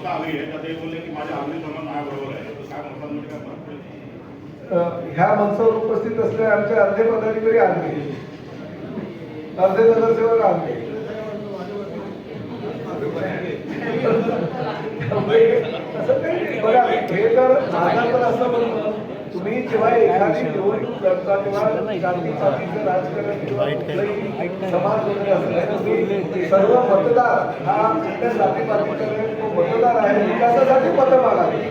स्वतः बोलले की माझ्या माझ्याबरोबर आहे. तर काय मतांमध्ये म्हणजे काय फरक पडेल ह्या माणसावर उपस्थित असलेले आमचे अर्धे पदाधिकारी आले. अर्धे नगरसेवक आले. असं काही बघा हे तर असं म्हणणं तुम्ही जेव्हा एखादी निवडणूक लढता तेव्हा जातीपातीचं राजकारण किंवा कुठलंही समाज वगैरे असलं तुम्ही सर्व मतदार हा कुठल्या जाती नाही, तो मतदार आहे विकासासाठी मतं मागावे.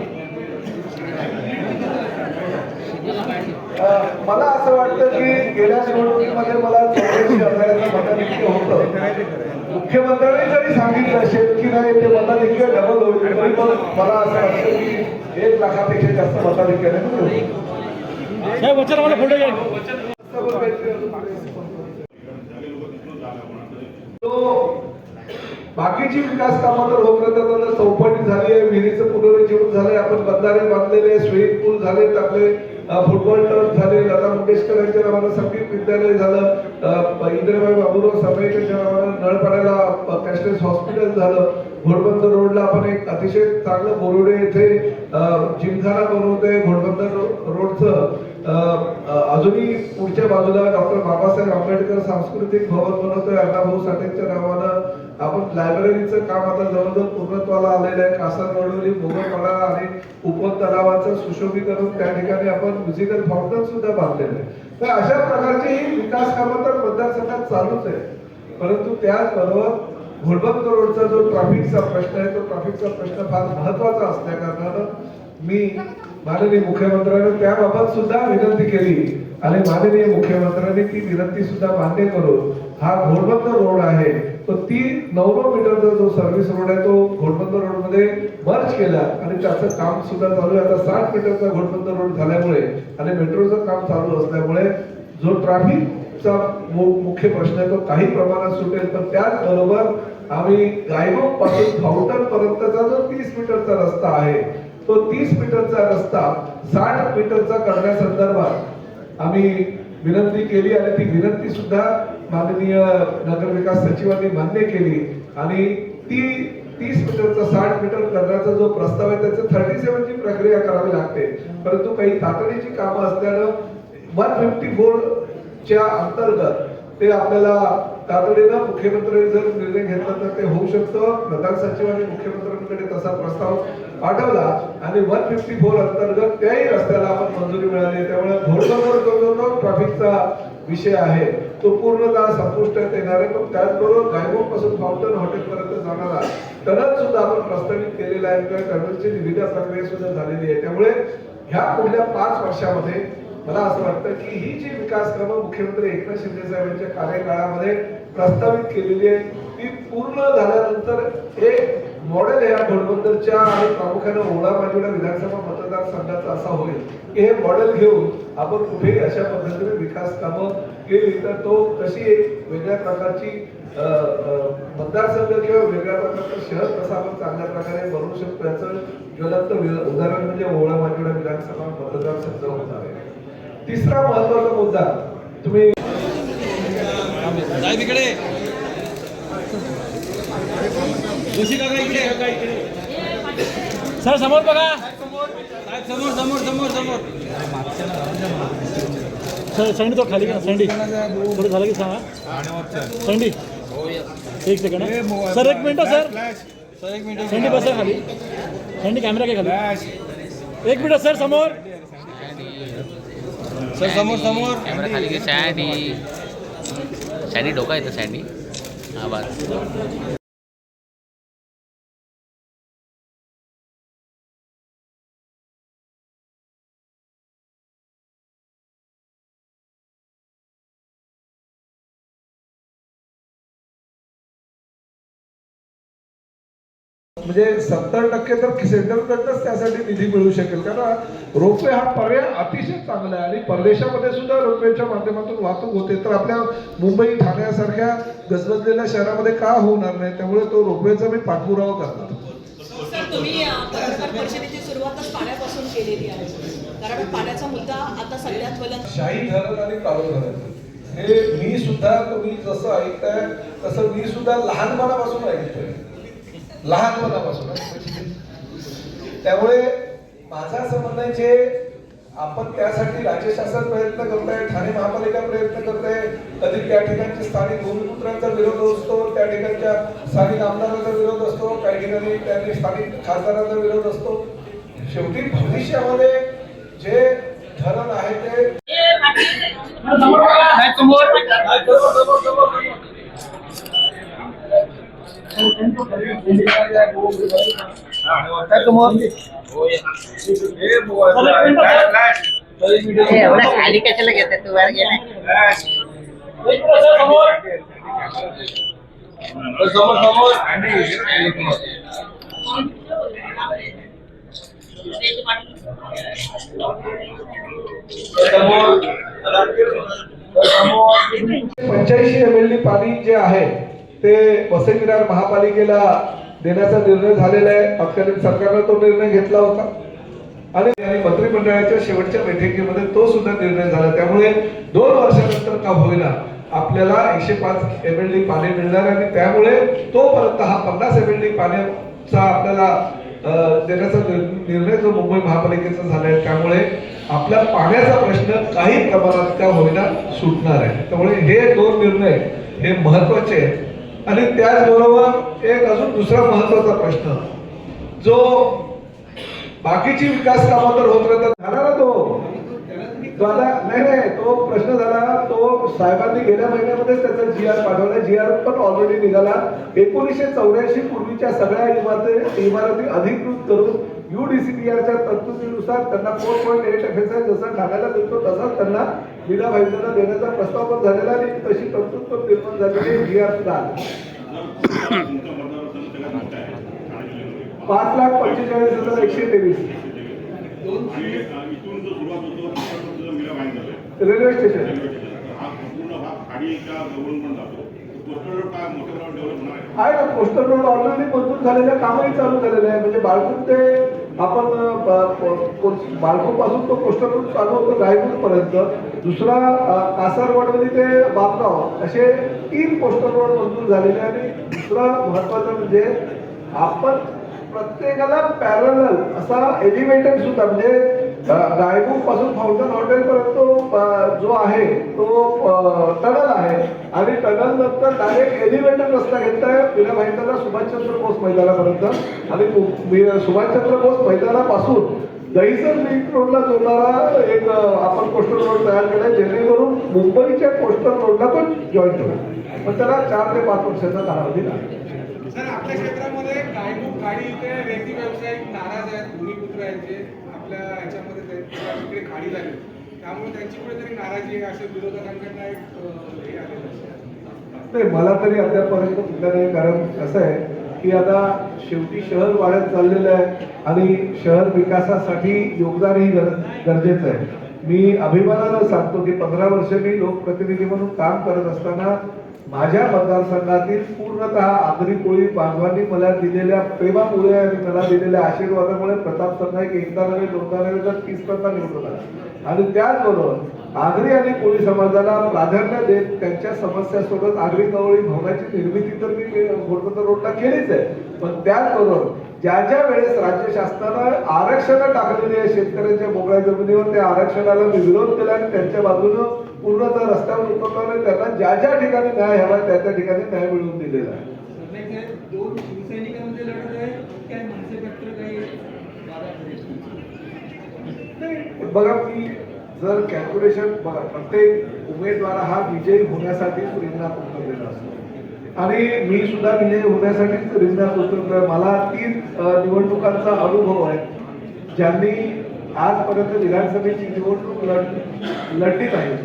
मला असं वाटतं की गेल्या निवडणुकीमध्ये मला चौऱ्याऐंशी हजाराचं मताधिक्य होतं. मुख्यमंत्र्यांनी जरी सांगितलं असेल की नाही ते मताधिक्य डबल होईल मला असं वाटतं की एक लाखापेक्षा जास्त मताधिक्य नाही वचन मला पुढे घ्या. बाकीची विकास कामं तर होत राहतात चौपाटी झाली आहे विहिरीचं पुनरुज्जीवन झालंय आपण बंधारे बांधलेले स्विमिंग पूल झालेत आपले फुटबॉल टर्फ झाले लता मंगेशकर यांच्या नावानं संगीत विद्यालय झालं अ, इंदिराबाई बाबूराव सामायिकांच्या नावानं नळपाड्याला कॅशलेस हॉस्पिटल झालं घोडबंदर रोडला आपण एक अतिशय चांगलं बोरुडे येथे जिमखाना बनवतोय घोडबंदर रोडचं. अजूनही पुढच्या बाजूला डॉक्टर बाबासाहेब आंबेडकर सांस्कृतिक भवन बनवतोय. अण्णाभाऊ साठेंच्या नावानं आपण लायब्ररीचं काम आता जवळजवळ पूर्णत्वाला आलेलं आहे. कासर रोडवरील आणि उपवन तलावाचं सुशोभीकरण त्या ठिकाणी आपण म्युझिकल फाउंटन सुद्धा बांधलेलं आहे. तर अशा प्रकारची विकास कामं तर मतदारसंघात चालूच आहे परंतु त्याचबरोबर घोडबंद रोडचा जो ट्रॅफिकचा प्रश्न आहे तो ट्रॅफिकचा प्रश्न फार महत्त्वाचा असल्या कारणानं मी माननीय मुख्यमंत्र्यांना त्याबाबत सुद्धा विनंती केली. आणि माननीय मुख्यमंत्र्यांनी ती विनंती सुद्धा मान्य करून हा घोडबंद रोड आहे तो ती नऊ मीटरचा जो सर्व्हिस रोड आहे तो घोडबंद रोडमध्ये मर्ज केला आणि त्याचं काम सुद्धा चालू आहे. आता साठ मीटरचा घोडबंद रोड झाल्यामुळे आणि मेट्रोचं काम चालू असल्यामुळे जो ट्रॅफिकचा मुख्य प्रश्न आहे तो काही प्रमाणात सुटेल. पण त्याचबरोबर आम्ही गायमुखपासून फाउंटन पर्यंतचा जो तीस मीटरचा रस्ता आहे तो तीस मीटरचा रस्ता साठ मीटरचा करण्यासंदर्भात आम्ही विनंती केली आणि ती विनंती सुद्धा माननीय नगरविकास सचिवांनी मान्य केली. आणि ती तीस मीटरचा साठ मीटर करण्याचा जो प्रस्ताव आहे त्याचं थर्टी सेव्हनची प्रक्रिया करावी लागते. परंतु काही तातडीची कामं असल्यानं वन फिफ्टी फोरच्या अंतर्गत ते आपल्याला तातडीनं मुख्यमंत्री जर निर्णय घेतला तर ते होऊ शकतं. प्रधान सचिवांनी मुख्यमंत्र्यांकडे तसा प्रस्ताव पाठवला आणि वन फिफ्टी फोर अंतर्गत त्याही रस्त्याला आपण मंजुरी मिळाली. त्यामुळे घोडबंदर जो जो ट्रॅफिकचा विषय आहे. तो पूर्णतः संपुष्टात येणार आहे. पण त्याचबरोबर गायमुखपासून फाउंटन हॉटेलपर्यंत जाणारा टनल सुद्धा आपण प्रस्तावित केलेला आहे. किंवा टनलची निविदा प्रक्रिया सुद्धा झालेली आहे. त्यामुळे ह्या पुढल्या पाच वर्षामध्ये मला असं वाटतं की ही जी विकास कामं मुख्यमंत्री एकनाथ शिंदे साहेबांच्या कार्यकाळामध्ये प्रस्तावित केलेली आहे ती पूर्ण झाल्यानंतर एक मॉडेल या घोडबंदरच्या आणि प्रामुख्याने ओळा माजिवडा विधानसभा मतदारसंघाचा असा होईल की हे मॉडेल घेऊन आपण कुठेही अशा पद्धतीने विकास कामं केली तर तो कशी एक वेगळ्या प्रकारची मतदारसंघ किंवा वेगळ्या प्रकारचं शहर कसं आपण चांगल्या प्रकारे बनवू शकतो याचं ज्वलंत उदाहरण म्हणजे ओळा माजिवडा विधानसभा मतदारसंघ होणार आहे. तिसरा महत्त्वाचा मुद्दा तुम्ही सर समोर बघा. समोर समोर समोर समोर. सर संडी तो खाली का संडी थोडं झालं की सांगा. संडी एक सेकंड हा. सर एक मिनिट सर. सर एक मिनिट. संडी बसा खाली. संडी कॅमेरा काय खाली. एक मिनिट सर समोर. सर समोर समोर. कॅमेरा खाली घे सँडी सँडी डोका येतं सँडी हा म्हणजे सत्तर टक्के तर सेंट्रलकडनंच त्यासाठी निधी मिळू शकेल. कारण रोपवे हा पर्याय अतिशय चांगला आहे. आणि परदेशामध्ये सुद्धा रोपवेच्या माध्यमातून वाहतूक होते. तर आपल्या मुंबई ठाण्यासारख्या गजबजलेल्या शहरामध्ये का होणार नाही? त्यामुळे तो रोपवेचा मी पाठपुरावा करणार. सर तुम्ही अ, पत्रकार परिषदेची सुरुवातच पाण्यापासून केलेली आहे. कारण पाण्याचा मुद्दा आता सगळ्यात ज्वलंत शाही धरण आणि काळू धरण. हे मी सुद्धा तुम्ही जसं ऐकताय तसं मी सुद्धा लहानपणापासून ऐकतोय. लहानपणापासून त्यामुळे माझं असं म्हणणं आहे जे आपण त्यासाठी राज्य शासन प्रयत्न करत आहे ठाणे महापालिका प्रयत्न करत आहे कधी त्या ठिकाणचे स्थानिक भूमिपुत्रांचा विरोध असतो त्या ठिकाणच्या स्थानिक आमदारांचा विरोध असतो काही ठिकाणी त्यांनी स्थानिक खासदारांचा विरोध असतो. शेवटी भविष्यामध्ये जे धरण आहे ते एवढं खाली कशाला घेतात तू एम एल जे आहे ते वसई विरार महापालिकेला देण्याचा निर्णय झालेला आहे. तत्कालीन सरकारनं तो निर्णय घेतला होता. आणि मंत्रिमंडळाच्या शेवटच्या बैठकीमध्ये तो सुद्धा निर्णय झाला. त्यामुळे दोन वर्षानंतर का होईना आपल्याला एकशे पाच एम एल डी पाणी मिळणार आणि त्यामुळे तोपर्यंत हा पन्नास एम एल डी पाण्याचा आपल्याला देण्याचा निर्णय जो मुंबई महापालिकेचा झाला आहे त्यामुळे आपल्या पाण्याचा प्रश्न काही प्रमाणात का होईना सुटणार आहे. त्यामुळे हे दोन निर्णय हे महत्त्वाचे आहेत. आणि त्याचबरोबर एक अजून दुसरा महत्त्वाचा प्रश्न. जो बाकीची विकास कामं तर होत राहतात. झाला ना तो? तो आता नाही नाही. तो प्रश्न झाला. तो साहेबांनी गेल्या महिन्यामध्येच त्याचा जी आर पाठवला. जी आर पण ऑलरेडी निघाला. एकोणीसशे चौऱ्याऐंशी पूर्वीच्या सगळ्या इमारती इमारती अधिकृत करून युडीसीपीआरच्या तरतुदीनुसार त्यांना four point eight F S I जसा ढाकायला मिळतो तसाच त्यांना विना भाईंना देण्याचा प्रस्ताव पण झालेला आणि तशी तरतूद पण निर्माण झालेली जी आर सुद्धा. पाच लाख पंचेचाळीस हजार एकशे तेवीस. Railway station. आहे. ना कोस्टल रोड ऑलरेडी मंजूर झालेल्या कामही चालू झालेले आहे. म्हणजे बाळकून ते आपण बाळकूपासून तो कोस्टल रोड चालू होतो रायपूर दुसरा कासारवाडमध्ये ते बापगाव असे तीन कोस्टल रोड मंजूर झालेले आणि दुसरा महत्वाचं म्हणजे आपण प्रत्येकाला पॅरल असा एलिव्हेटेड सुद्धा म्हणजे गायबूकपासून फाउंटन हॉटेल पर्यंत जो आहे तो टनल आहे. आणि टनल नंतर डायरेक्ट एलिव्हेटर रस्ता घेतलाय. विना भाईंदरला सुभाषचंद्र बोस मैदानापर्यंत. आणि सुभाषचंद्र बोस मैदानापासून दहिसर लिंक रोडला जोडणारा एक आपण कोस्टल रोड तयार केलाय जेणेकरून मुंबईच्या कोस्टल रोडला तो जॉईन होईल. पण त्याला चार ते पाच वर्षाचा कालावधी लागेल. सर आपल्या क्षेत्रामध्ये गायमुख खाडी इथे व्यावसायिक नाराज आहेत भूमिपुत्र आहेत आपल्या याच्यामध्ये तिकडे खाडी झाली. त्यामुळे त्यांची कुठेतरी नाराजी आहे असे विरोधकांकडनं एक हे आलेलं आहे. नाही मला तरी अद्यापर्यंत कुठलं नाही कारण कसं आहे की आता शेवटी शहर वाढत चाललेलं आहे आणि शहर विकासासाठी योगदानही गर गरजेचं आहे. मी अभिमानानं सांगतो की पंधरा वर्ष मी लोकप्रतिनिधी म्हणून काम करत असताना माझ्या मतदारसंघातील पूर्णतः आगरी कोळी बांधवांनी मला दिलेल्या प्रेमामुळे आणि मला दिलेल्या आशीर्वादामुळे प्रताप सरनाईक एकदा नव्हे दोनदा नव्हे तर तीस टक्का निवडून आला. आणि त्याचबरोबर आगरी आणि कोळी समाजाला प्राधान्य देत त्यांच्या समस्यासोबत आगरी कवळी भवनाची निर्मिती तर मी घोडबंदर रोडला केलीच आहे. पण त्याचबरोबर ज्या ज्या वेळेस राज्य शासनानं आरक्षण टाकलेली आहे शेतकऱ्यांच्या मोकळ्या जमिनीवर त्या आरक्षणाला विरोध केला आणि त्यांच्या बाजूनं पूर्णतः रस्त्यावर उतरलो आणि त्यांना ज्या ज्या ठिकाणी न्याय हवा त्या त्या ठिकाणी न्याय मिळवून दिलेला आहे. बघा मी जर कॅल्क्युलेशन बघा प्रत्येक उमेदवार हा विजयी उतरलेला असतो आणि मी सुद्धा विजय होण्यासाठीच रिंगणात उतरलोय मला तीन निवडणुकांचा अनुभव आहे. ज्यांनी आजपर्यंत विधानसभेची निवडणूक लढ लढलीत आहे.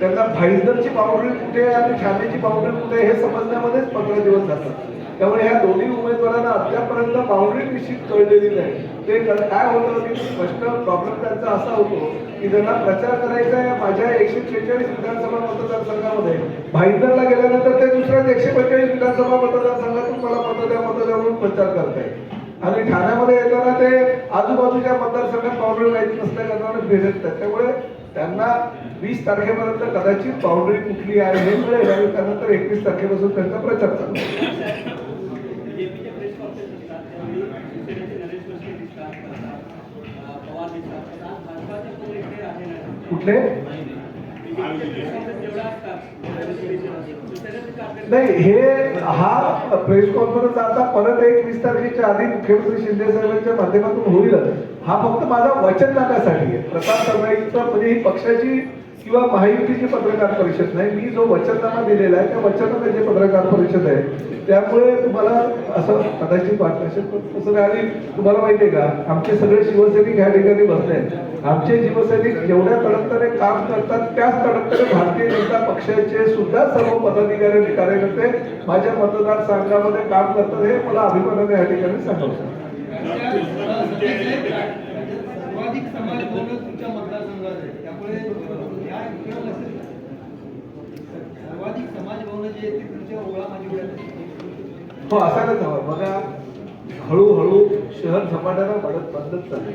त्यांना फायझरची बाउंड्री कुठे आहे आणि ठाण्याची बाउंड्री कुठे आहे हे समजण्यामध्येच पंधरा दिवस जातात. त्यामुळे ह्या दोन्ही उमेदवारांना अद्यापर्यंत बाउंड्री निश्चित कळलेली नाही. ते काय होतं की स्पष्ट प्रॉब्लेम त्यांचा असा होतो की त्यांना प्रचार करायचा आहे माझ्या एकशे शेहेचाळीस विधानसभा मतदारसंघामध्ये. भाईंदरला गेल्यानंतर ते दुसऱ्याच एकशे पंचेचाळीस विधानसभा मतदारसंघातून मला मत द्या मत द्या म्हणून प्रचार करताय आणि ठाण्यामध्ये येताना ते आजूबाजूच्या मतदारसंघात बाउंड्री माहिती नसल्या कारणाने फिरतात त्यामुळे त्यांना वीस तारखेपर्यंत कदाचित बाउंड्री कुठली आहे हे मिळेल आणि त्यानंतर एकवीस तारखेपासून त्यांचा प्रचार चालू कुठले? नाही हे हा प्रेस कॉन्फरन्स आता परत एक वीस तारखेच्या आधी मुख्यमंत्री शिंदे साहेबांच्या माध्यमातून होईल. हा फक्त माझा वचनदानासाठी आहे. प्रताप सरनाईकचा म्हणजे ही पक्षाची किंवा महायुतीची पत्रकार परिषद नाही मी जो वचननामा दिलेला आहे त्या वचननाम्याची पत्रकार परिषद आहे त्यामुळे तुम्हाला असं कदाचित वाटलं तसं आणि तुम्हाला माहिती आहे का आमचे सगळे शिवसैनिक ह्या ठिकाणी बसले आहेत. आमचे शिवसैनिक जेवढ्या तडकताने काम करतात त्याच तडकताने भारतीय जनता पक्षाचे सुद्धा सर्व पदाधिकारी आणि कार्यकर्ते माझ्या मतदारसंघामध्ये काम करतात हे मला अभिमानाने या ठिकाणी सांगावं सर्वाधिक समाज भवन तुमच्या मतदारसंघात आहे त्यामुळे या इकडं असेल सर्वाधिक समाज भवन जे आहेत ते तुमच्या ओळा माझी हो असायलाच हवं बघा हळूहळू शहर झपाट्यानं वाढत बंदच चालले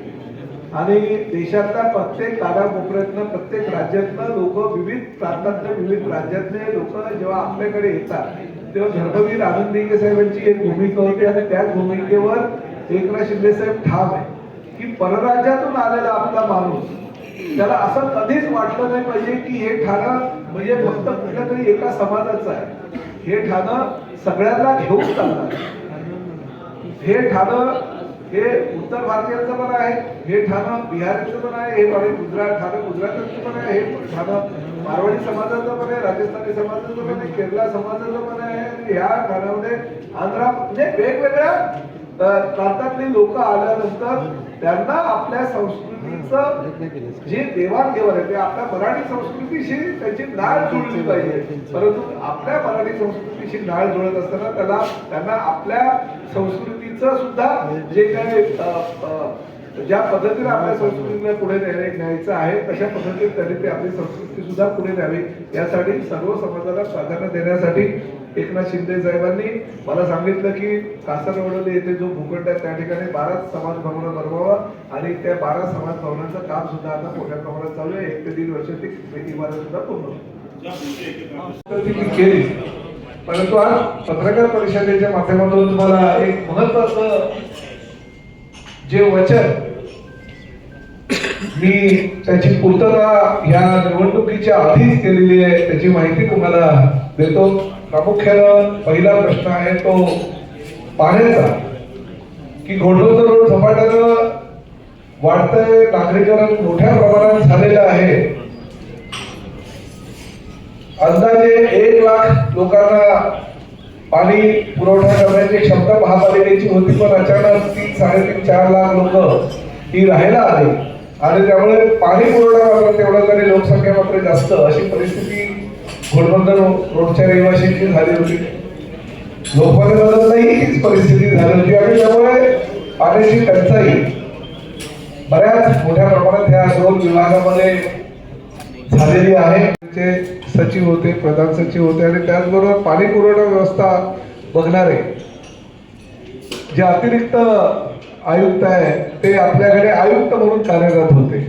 आणि देशातल्या प्रत्येक कानाकोपऱ्यातनं प्रत्येक राज्यातनं लोक विविध प्रांतातले विविध राज्यातले लोक जेव्हा आपल्याकडे येतात तेव्हा धर्मवीर आनंदिंगे साहेबांची एक भूमिका होती. आणि त्याच भूमिकेवर एकनाथ शिंदे साहेब ठाम आहे की परराज्यातून आलेला आपला माणूस त्याला असं कधीच वाटलं नाही पाहिजे की हे ठाणं म्हणजे फक्त कुठल्या तरी एका समाजाचं आहे. हे ठाणं सगळ्यांना घेऊन चालणार हे ठाणं हे उत्तर भारतीयांचं पण आहे हे ठाणं बिहारीचं पण आहे हे आणि गुजरात ठाणं गुजरातचं पण आहे हे ठाणं मारवाडी समाजाचं पण आहे राजस्थानी समाजाचं पण आहे केरला समाजाचं पण आहे. आणि ह्या ठाण्यामध्ये आंध्रा म्हणजे वेगवेगळ्या प्रांतातली लोक आल्यानंतर त्यांना आपल्या संस्कृतीचं जे देवाणघेवाण आहे ते आपल्या मराठी संस्कृतीशी त्याची नाळ जुळली पाहिजे. परंतु आपल्या मराठी संस्कृतीशी नाळ जुळत असताना त्याला त्यांना आपल्या संस्कृतीचं सुद्धा जे काही ज्या पद्धतीने आपल्या संस्कृतीला पुढे न्याय- न्यायचं आहे तशा पद्धतीने त्यांनी ते आपली संस्कृती सुद्धा पुढे न्यावी. यासाठी सर्व समाजाला प्राधान्य देण्यासाठी एकनाथ शिंदे साहेबांनी मला सांगितलं की कासरवडले येथे जो भूखंड आहे त्या ठिकाणी बारा समाज भवन बनवावा आणि त्या बारा समाज भवनाचं काम सुद्धा आता मोठ्या प्रमाणात चालू आहे. एक ते दीड वर्ष ती इमारत सुद्धा पूर्ण केली. परंतु आज पत्रकार परिषदेच्या माध्यमातून तुम्हाला एक महत्वाचं जे वचन मी त्याची पूर्तता ह्या निवडणुकीच्या आधीच केलेली आहे त्याची माहिती तुम्हाला देतो. प्रामुख्यानं पहिला प्रश्न आहे तो पाण्याचा. की घोडबंदर रोड झपाट्यानं वाढतंय नागरीकरण मोठ्या प्रमाणात झालेलं आहे. अंदाजे एक लाख लोकांना पाणी पुरवठा करण्याची क्षमता महापालिकेची होती पण अचानक तीन साडेतीन चार लाख लोक ही राहायला आले. आणि त्यामुळे पाणी पुरवठा मात्र तेवढा तरी लोकसंख्या मात्र जास्त. अशी परिस्थिती घोडबंदर रोडच्या रहिवाशांची झाली होती. लोकपालकांनाही हीच परिस्थिती झाली होती. आणि त्यामुळे पाण्याची टंचाई बऱ्याच मोठ्या प्रमाणात ह्या दोन विभागामध्ये झालेली आहे. ते सचिव होते प्रधान सचिव होते आणि त्याचबरोबर पाणी पुरवठा व्यवस्था बघणारे जे अतिरिक्त आयुक्त आहे ते आपल्याकडे आयुक्त म्हणून कार्यरत होते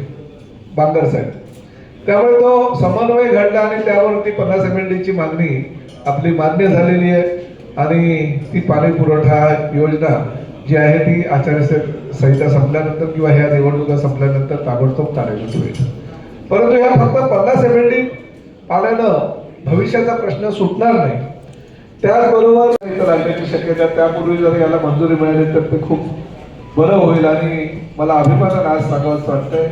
बांगर साहेब. त्यामुळे तो समन्वय घडला आणि त्यावरती पन्नास एम एल डीची मागणी आपली मान्य झालेली आहे. आणि ती पाणी पुरवठा योजना जी आहे ती आचारसंहिता संपल्यानंतर किंवा ह्या निवडणुका संपल्यानंतर ताबडतोब कार्यरत होईल परंतु ह्या फक्त पन्नास एम एल डी पाण्यानं भविष्याचा प्रश्न सुटणार नाही. त्याचबरोबर इथं लागण्याची शक्यता त्यापूर्वी जर याला मंजुरी मिळाली तर ते खूप बरं होईल. आणि मला अभिमानानं आज सांगावंच वाटतंय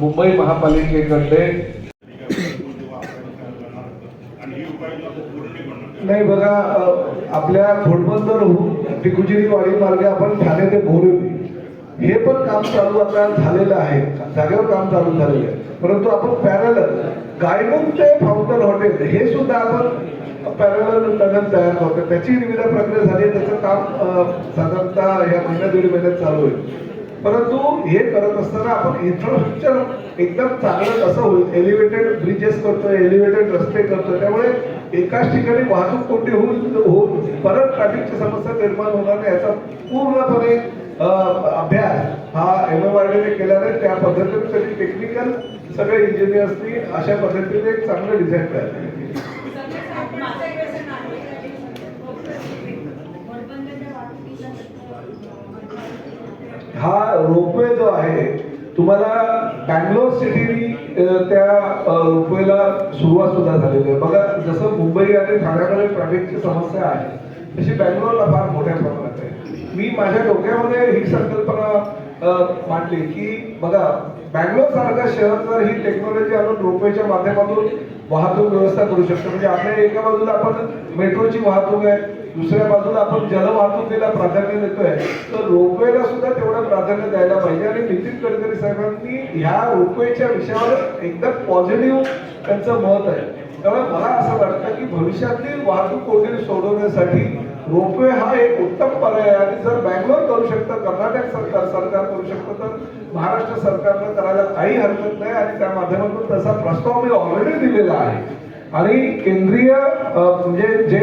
मुंबई महापालिकेकडले आणि ही उपाययोजना पूर्ण नाही बघा आपल्या घोडबंदर होऊन टिकुजिरी वाडी मार्गे आपण ठाणे ते बोरिवली हे पण काम चालू आता झालेलं आहे. जागेवर काम चालू झालेलं आहे. परंतु आपण पॅरल गायमुख ते फाउंटन हॉटेल हे सुद्धा आपण पॅरल नगर तयार करतो त्याची विविध प्रक्रिया झाली त्याचं काम साधारणतः या महिन्या दीड महिन्यात चालू होईल परंतु हे करत असताना आपण इन्फ्रास्ट्रक्चर एकदम चांगलं कसं होईल? एलिव्हेटेड ब्रिजेस करतोय एलिव्हेटेड रस्ते करतोय. त्यामुळे एकाच ठिकाणी वाहतूक कोंडी होऊन होऊन परत ट्रॅफिकची समस्या निर्माण होणार नाही याचा पूर्णपणे अभ्यास हा एम एम आर डीने केला नाही त्या पद्धतीने त्यांनी टेक्निकल सगळे इंजिनियर्सनी अशा पद्धतीने एक चांगलं डिझाईन तयार केलं. हा रोपवे जो आहे तुम्हाला बँगलोर सिटीनी त्या अ, सुरुवात सुद्धा झालेली आहे. बघा जसं मुंबई आणि ठाण्यामध्ये ट्रॅफिकची समस्या आहे तशी बँगलोरला फार मोठ्या प्रमाणात आहे. मी माझ्या डोक्यामध्ये ही संकल्पना मांडली की बघा बँगलोर सारखं शहर जर ही टेक्नॉलॉजी आणून रोपवेच्या माध्यमातून वाहतूक व्यवस्था करू शकतो म्हणजे आपल्या एका बाजूला आपण मेट्रोची वाहतूक आहे दुसऱ्या बाजूला आपण जलवाहतुकीला प्राधान्य देतोय. तर रोपवेला सुद्धा तेवढं प्राधान्य द्यायला पाहिजे. आणि नितीन गडकरी साहेबांनी ह्या रोपवेच्या विषयावर एकदम पॉझिटिव्ह त्यांचं मत आहे. त्यामुळे मला असं वाटतं की भविष्यातली वाहतूक कोठे सोडवण्यासाठी रोपवे हा एक उत्तम पर्याय आहे. आणि जर बँगलोर करू शकतं कर्नाटक सरकार सरकार करू शकतं तर महाराष्ट्र सरकारनं करायला काही हरकत नाही. आणि त्या माध्यमातून तसा प्रस्ताव मी ऑलरेडी दिलेला आहे. आणि केंद्रीय म्हणजे जे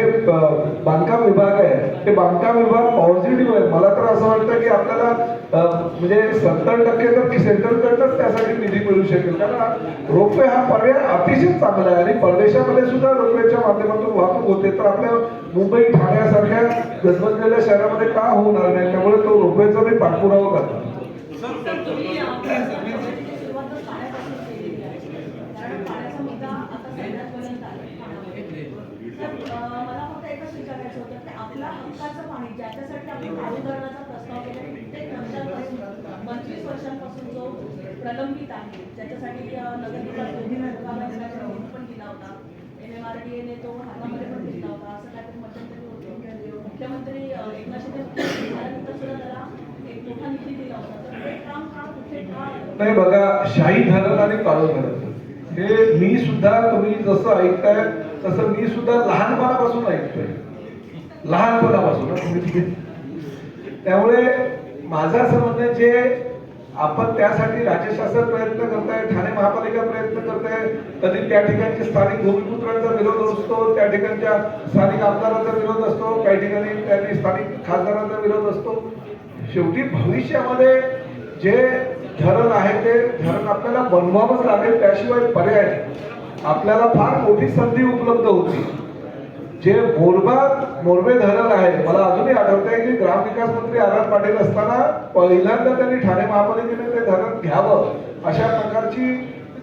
बांधकाम विभाग आहे ते बांधकाम विभाग पॉझिटिव्ह आहे. मला तर असं वाटतं की आपल्याला म्हणजे सत्तर टक्के तर सेंट्रलकडनंच त्यासाठी निधी मिळू शकेल. कारण रोपवे हा पर्याय अतिशय चांगला आहे. आणि परदेशामध्ये सुद्धा रोपवेच्या माध्यमातून वाहतूक होते. तर आपल्या मुंबई ठाण्यासारख्या गजबजलेल्या शहरामध्ये का होणार नाही? त्यामुळे तो रोपवेचा मी पाठपुरावा करतो तर तुम्ही अ, प्रकल्पाची सुरुवातच पाण्यापासून केलेली आहे कारण पाण्याचा मुद्दा आता सगळ्यापर्यंत आला ठाण्यामध्ये. तर अ, मला फक्त एकच विचारायचं होतं. की आपल्या हक्काचं पाणी ज्याच्यासाठी आपण काळू धरणाचा प्रस्ताव केला कित्येक वर्षांपासून पंचवीस वर्षांपासून जो प्रलंबित आहे ज्याच्यासाठी अ, नगरविकास निधी विभागाने निधी पण दिला होता. एम एम आर डी एने तो हातामध्ये पण घेतला होता असं काहीतरी मध्यंतरी होतं मुख्यमंत्री अ, एकनाथ शिंदे मुख्यमंत्री झाल्यानंतर सुद्धा त्याला एक मोठा निधी दिला होता. तर ते काम का कुठे का नाही बघा शाही धरण आणि काळू धरण हे मी सुद्धा तुम्ही जसं ऐकताय तसं मी सुद्धा लहानपणापासून ऐकतोय. लहानपणापासून त्यामुळे माझं असं म्हणणं जे आपण त्यासाठी राज्य शासन प्रयत्न करताय ठाणे महापालिका प्रयत्न करताय कधी त्या ठिकाणचे स्थानिक भूमिपुत्रांचा विरोध असतो त्या ठिकाणच्या स्थानिक आमदारांचा विरोध असतो काही ठिकाणी त्यांनी स्थानिक खासदारांचा विरोध असतो. शेवटी भविष्यामध्ये जे धरण आहे ते धरण आपल्याला बनवावंच लागेल त्याशिवाय पर्याय आपल्याला फार मोठी संधी उपलब्ध होती. जे मोरबा मोरबे धरण आहे मला अजूनही आठवतंय की ग्रामविकास मंत्री आर आर पाटील असताना पहिल्यांदा त्यांनी ठाणे महापालिकेने ते धरण घ्यावं अशा प्रकारची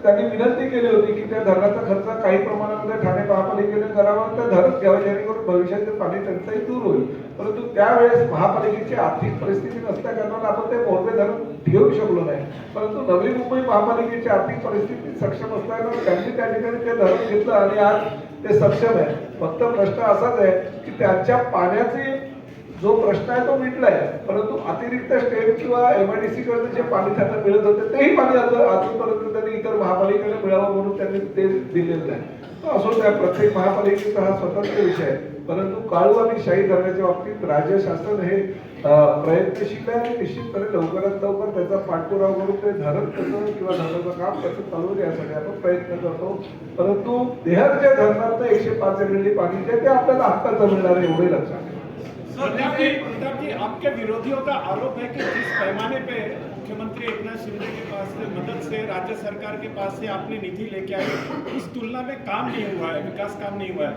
त्यांनी विनंती केली होती की त्या धरणाचा खर्च काही प्रमाणामध्ये ठाणे महापालिकेने करावा तर धरण घ्यावं जेणेकरून भविष्यातील पाणी टंचाई दूर होईल. परंतु त्यावेळेस महापालिकेची आर्थिक परिस्थिती नसल्या कारणाने आपण ते मोरबे धरण घेऊ शकलो नाही. परंतु नवी मुंबई महापालिकेची आर्थिक परिस्थिती सक्षम असल्यानं त्यांनी त्या ठिकाणी ते धरण घेतलं आणि आज ते सक्षम आहे. फक्त प्रश्न असाच आहे की त्यांच्या पाण्याची जो प्रश्न आहे तो मिटलाय परंतु अतिरिक्त स्टेट किंवा एमआयडीसी कडे जे पाणी त्यांना मिळत होते तेही पाणी आता अजूनपर्यंत त्यांनी इतर महापालिकेने मिळावं म्हणून त्यांनी ते दिलेलं नाही असो त्या प्रत्येक महापालिकेचा हा स्वतंत्र विषय आहे. परंतु काळू आणि शाही धरण्याच्या बाबतीत राज्य शासन हे प्रयत्नशील आहे आणि निश्चितपणे लवकरात लवकर त्याचा पाठपुरावा करून ते धरण कसं किंवा धरणाचं काम कसं चालू यासाठी आपण प्रयत्न करतो. परंतु देहरच्या धरणात एकशे पाच एम एल पाणी जे आहे ते आपल्याला हक्काचं मिळणार आहे एवढे लक्षात प्रताप जी प्रताप जी आपके विरोधियों का आरोप है कि जिस पैमाने पे मुख्यमंत्री एकनाथ शिंदे के पास से मदद से राज्य सरकार के पास से आपने निधि लेके आए उस तुलना में काम नहीं हुआ है विकास काम नहीं हुआ है?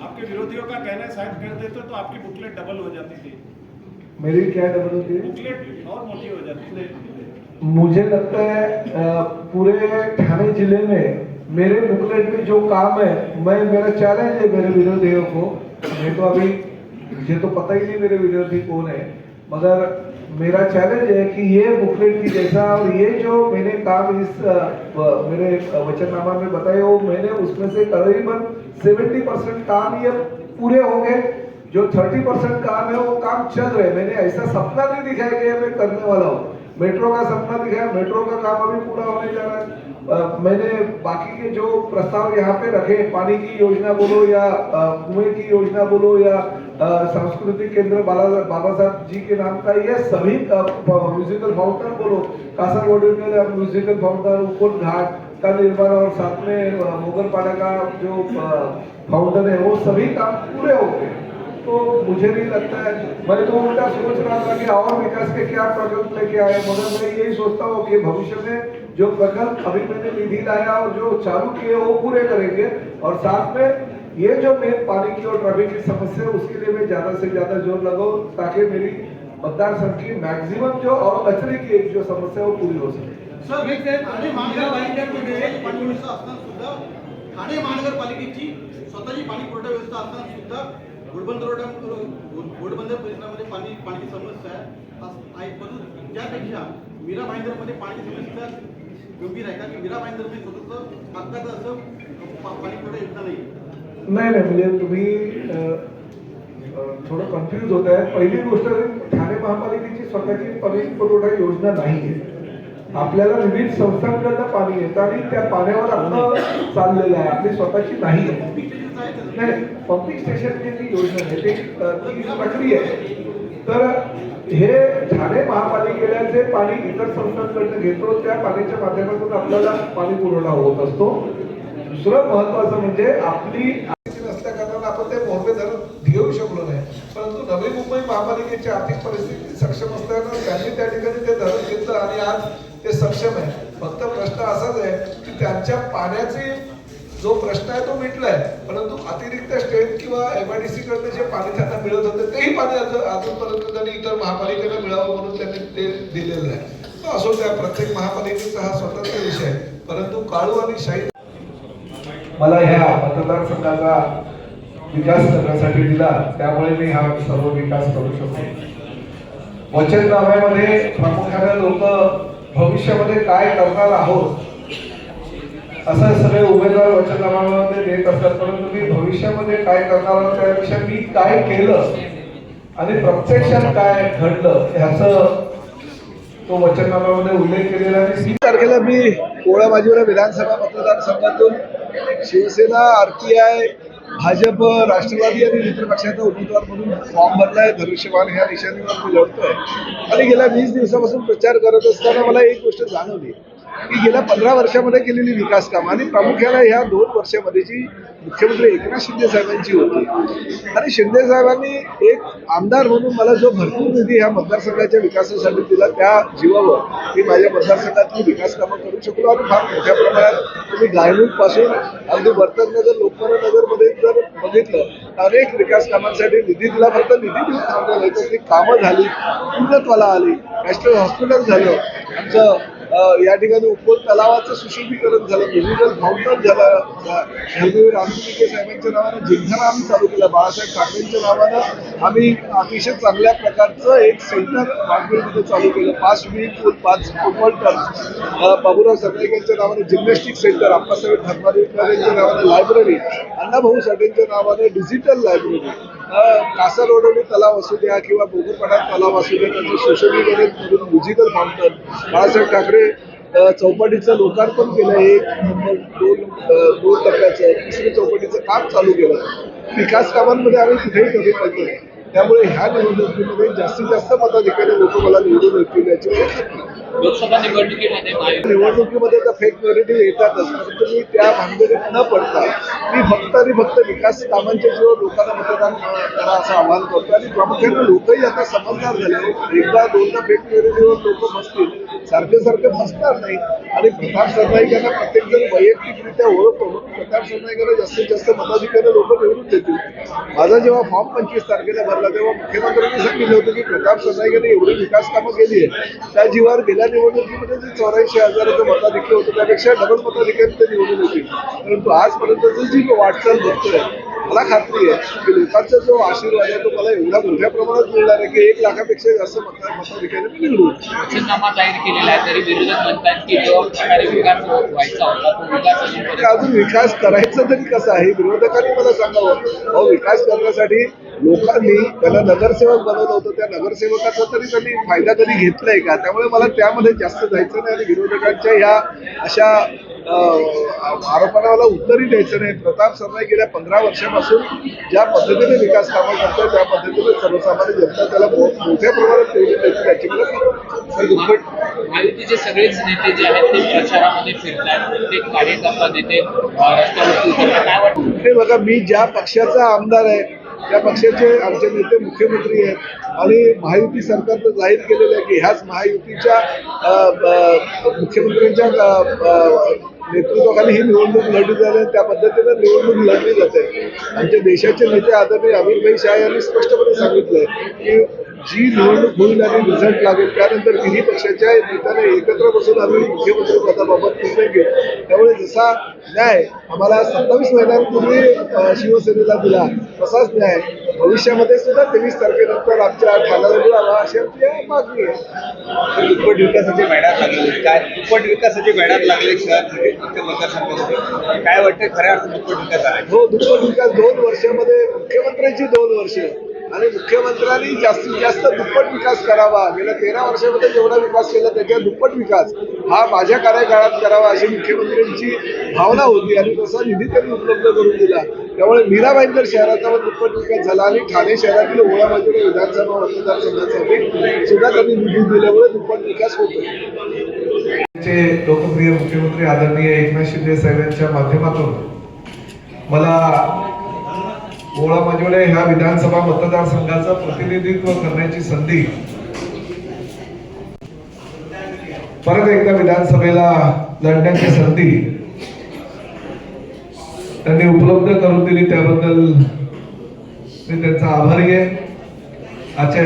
आपके विरोधियों का कहना है शायद कर देते तो आपकी बुकलेट डबल हो जाती थी। मेरी क्या डबल होती है? बुकलेट और मोटी हो जाती थी। मुझे लगता है पूरे ठाणे ज़िले में मेरे बुकलेट में जो काम है, मैं, मेरा चैलेंज है मेरे विरोधियों को। मैं तो अभी मुझे तो पता ही नहीं मेरे विरोधी कौन है। मगर मेरा चैलेंज है कि ये बुकलेट की जैसा और ये जो मैंने काम इस मेरे वचननामा में बताए वो मैंने उसमें से करीबन सेवेंटी परसेंट काम ये पूरे हो गए। जो थर्टी परसेंट काम है, वो काम चल रहे मैंने ऐसा सपना नहीं दिखाया कि मैं करने वाला हूँ। मेट्रो का सपना दिखाया, मेट्रो का काम अभी पूरा होने जा रहा है। मैंने बाकी के जो प्रस्ताव यहाँ पे रखे, पानी की योजना बोलो या कुएँ की योजना बोलो या सांस्कृतिक केंद्र बाला, बाबा साहब जी के नाम का यह सभी म्यूजिकल फाउंटेन बोलो कासरगोड में म्यूजिकल फाउंटेन ऊपर घाट का निर्माण और साथ में मोगलपाड़ा का जो फाउंटेन है, वो सभी काम पूरे हो गए। तो मुझे नहीं लगता है, मैं तो उल्टा सोच रहा था कि और विकास के क्या प्रोजेक्ट लेके आए, मगर मैं यही सोचता हूँ कि भविष्य में जो प्रकल्प अभी मैंने निधि लाया और जो चालू किए वो पूरे करेंगे। और साथ में ये जो मेन पानी की और ट्रैफ़िक की समस्या है उसके लिए मैं ज़्यादा से ज़्यादा ज़ोर लगाऊँ ताकि मेरी मतदार संघ की मैक्सिमम जो और कचरे की एक जो समस्या है वो पूरी हो सके। साहेब, ठाणे महानगरपालिकेची स्वतःची पाणी पुरवठा व्यवस्था असताना सुद्धा घोडबंदर घोडबंदर परिसरामध्ये पाणी समस्या आहे. त्यापेक्षा मीरा भाईंदरमध्ये समस्या गंभीर आहे कारण की मीरा भाईंदरमध्ये स्वतःचं बागकाचं असं? पा- पाणी पुरवठा योजना नाही. नाही नाही म्हणजे तुम्ही थोडं कन्फ्युज होत आहे. पहिली गोष्ट ठाणे महापालिकेची स्वतःची पाणी पुरवठा योजना नाही आहे आपल्याला विविध संस्थांकडनं पाणी येतं आणि त्या पाण्यावर आपलं चाललेलं आहे. आपली स्वतःची नाही. नाही. पंपिंग स्टेशनची जी योजना आहे ती प्रक्रिया आहे. तर हे ठाणे महापालिकेचे जे पाणी इतर संस्थांकडनं घेतो त्या पाण्याच्या माध्यमातून आपल्याला पाणी पुरवठा होत असतो. दुसरं महत्वाचं म्हणजे आपली नसल्या कारणानं आपण ते मोहरे धरण घेऊ शकलो नाही. परंतु नवी मुंबई महापालिकेची आर्थिक परिस्थिती सक्षम असल्यानं त्यांनी त्या ठिकाणी ते धरण घेतलं आणि आज ते सक्षम आहे. फक्त प्रश्न असाच आहे की त्यांच्या पाण्याची जो प्रश्न आहे तो मिटलाय. परंतु अतिरिक्त स्टेट किंवा एमआयडीसी कडनं जे पाणी त्यांना मिळत होते तेही पाणी अजूनपर्यंत त्यांनी इतर महापालिकेला मिळावं म्हणून त्यांनी ते दिलेलं आहे. तो असो त्या प्रत्येक महापालिकेचा हा स्वतंत्र विषय आहे. परंतु काळू आणि शाही मला ह्या मतदारसंघाचा विकास करण्यासाठी दिला त्यामुळे मी हा सर्व विकास करू शकतो. वचननाम्यामध्ये प्रामुख्याने लोक भविष्यामध्ये काय करणार आहोत असं सगळे उमेदवार वचननाम्यामध्ये देत असतात. परंतु मी भविष्यामध्ये काय करणार त्यापेक्षा मी काय केलं आणि प्रत्यक्षात काय घडलं ह्याचं तो वचननामामध्ये उल्लेख केलेला आहे. तीन तारखेला मी पोळा विधानसभा विधानसभा मतदारसंघातून शिवसेना आरपीआय भाजप राष्ट्रवादी आणि मित्र पक्षाचा उमेदवार म्हणून फॉर्म भरलाय. धनुष्यबाण ह्या निशाणीवर मी लढतोय. आणि गेल्या वीस दिवसापासून प्रचार करत असताना मला एक गोष्ट जाणवली. की गेल्या पंधरा वर्षामध्ये केलेली विकास कामं आणि प्रामुख्याने ह्या दोन वर्षामध्ये जी मुख्यमंत्री एकनाथ शिंदे साहेबांची होती आणि शिंदे साहेबांनी एक आमदार म्हणून मला जो भरपूर निधी ह्या मतदारसंघाच्या विकासासाठी दिला त्या जीवावर मी माझ्या मतदारसंघातली विकास कामं करू शकलो आणि फार मोठ्या प्रमाणात तुम्ही गायमुखपासून अगदी वर्तननगर लोकमान्य नगरमध्ये जर बघितलं तर अनेक विकास कामांसाठी निधी दिला फक्त निधी दिला ती कामं झाली पूर्णत्वाला आली. नॅशनल हॉस्पिटल झालं आमचं या ठिकाणी उपवन तलावाचं सुशोभीकरण झालं. डिजिटल फाउंटन झालं. धर्मवीर रामजी साहेबांच्या नावानं जिमखाना आम्ही चालू केला. बाळासाहेब ठाकरेंच्या नावानं आम्ही अतिशय चांगल्या प्रकारचं एक सेंटर बागवीरमध्ये चालू केलं. पाच स्विमिंग पूल पाच फुटबॉल टर्फ बाबुराव सरनाईकांच्या नावानं जिम्नॅस्टिक सेंटर अप्पासाहेब धर्माधिकर यांच्या नावानं लायब्ररी अण्णाभाऊ साठेंच्या नावानं डिजिटल लायब्ररी कासा रोडवली तलाव असू द्या किंवा बोगुरपाडा तलाव असू द्या त्याचं सुशोभीकरण करून म्युझिकल फाउंटन बाळासाहेब ठाकरे चौपाटीचं लोकार्पण केलं एक दोन दोन टप्प्याचं तिसरी चौपाटीचं काम चालू केलं. विकास कामांमध्ये आम्ही कुठेही कमी पडलो त्यामुळे ह्या निवडणुकीमध्ये जास्तीत जास्त मताधिकारी लोक मला निवडून येतील याची लोकसभा निवडणुकीमध्ये निवडणुकीमध्ये तर फेक नेरेटिव्ह येतातच तुम्ही त्या भानगडीत न पडता मी फक्त आणि फक्त विकास कामांच्या जीवन लोकांना मतदान करा असं आवाहन करतो आणि प्रामुख्याने लोकही आता समजदार झाले. एकदा दोनदा फेक नेरेटिव्हवर लोक बसतील. सारखे सारखे बसणार नाही आणि प्रताप सरनाईक यांना प्रत्येक जण वैयक्तिकरित्या ओळखतो. प्रताप सरनाईकांना जास्तीत जास्त मताधिकारी लोक निवडून देतील. माझा जेव्हा फॉर्म पंचवीस तारखेला भरला तेव्हा मुख्यमंत्र्यांनी सांगितलं होतं की प्रताप सरनाईकांनी एवढी विकास कामं केली आहे त्या जीवावर गेल्या निवडणुकीमध्ये जे चौऱ्याऐंशी हजाराचं मताधिक्य होतं त्यापेक्षा डबल मताधिक्याने ते निवडून येतील. परंतु आजपर्यंतचं जी वाटचाल बघतोय मला खात्री आहे की लोकांचा जो आशीर्वाद आहे तो मला एवढ्या मोठ्या प्रमाणात मिळणार आहे की एक लाखापेक्षा जास्त मता मताधिक्याने मी निवडून येईल. वचननामा जाहीर केलेला आहे तरी विरोधक म्हणतात की जो प्रकारे विकास व्हायचा होता तो विकास की अजूनपर्यंत अजून विकास करायचा तरी कसा आहे? विरोधकांनी मला सांगावं. अहो विकास करण्यासाठी लोकांनी त्याला नगरसेवक बनवलं होतं. त्या नगरसेवकाचा तरी त्यांनी फायदा कधी घेतलाय का? त्यामुळे मला त्यामध्ये जास्त जायचं नाही आणि विरोधकांच्या ह्या अशा अं, आरोपांना मला उत्तरही द्यायचं नाही. प्रताप सरनाईक गेल्या पंधरा वर्षापासून ज्या पद्धतीने विकास कामं करतोय त्या पद्धतीने सर्वसामान्य जनता त्याला मोठ्या प्रमाणात निवडून द्यायची याची मला आहे. महायुतीचे सगळेच नेते जे आहेत ते प्रचारामध्ये फिरतात प्रत्येक कार्यकर्ता नेते अं, रस्त्यावरती उतरतात. काय वाटतं? हे बघा मी ज्या पक्षाचा आमदार आहे त्या पक्षाचे आमचे नेते मुख्यमंत्री आहेत आणि महायुती सरकारनं जाहीर केलेलं आहे की ह्याच महायुतीच्या मुख्यमंत्र्यांच्या नेतृत्वाखाली ही निवडणूक लढली जाते त्या पद्धतीनं निवडणूक लढली जाते. आमच्या देशाचे नेते आदरणीय अमित भाई शाह यांनी स्पष्टपणे सांगितलंय की जी निवडणूक होईल आणि रिझल्ट लागेल त्यानंतर तिन्ही पक्षाच्या नेत्याने एकत्र बसून आम्ही मुख्यमंत्री पदाबाबत निर्णय घेऊ. त्यामुळे जसा न्याय आम्हाला सत्तावीस महिन्यांपूर्वी शिवसेनेला दिला तसाच न्याय भविष्यामध्ये सुद्धा तेवीस तारखेनंतर आमच्या ठाण्याला मिळावा अशी आमची मागणी आहे. दुप्पट विकासाची बॅनर लागले. काय दुप्पट विकासाची बॅनर लागले मतदारसंघामध्ये. काय वाटतं खऱ्या अर्थात दुप्पट विकास आहे हो दुप्पट विकास दोन वर्षामध्ये मुख्यमंत्र्यांची दोन वर्ष. आणि मुख्यमंत्र्यांनी जास्तीत जास्त दुप्पट विकास करावा. गेल्या तेरा वर्षामध्ये जेवढा विकास केला त्याच्या दुप्पट विकास हा माझ्या कार्यकाळात करावा अशी मुख्यमंत्र्यांची भावना होती आणि तसा निधी त्यांनी उपलब्ध करून दिला. त्यामुळे मीराबाई भाईंदर शहराचा पण दुप्पट विकास झाला आणि ठाणे शहरातील ओळा विधानसभा मतदारसंघासाठी सुद्धा त्यांनी निधी दिल्यामुळे दुप्पट विकास होतो. लोकप्रिय मुख्यमंत्री आदरणीय एकनाथ शिंदे साहेबांच्या माध्यमातून मला ओळा माजिवडे ह्या विधानसभा मतदारसंघाचं प्रतिनिधित्व करण्याची संधी. परत एकदा विधानसभेला लढण्याची संधी. त्यांनी उपलब्ध करून दिली त्याबद्दल मी त्यांचा आभारी आहे. आजच्या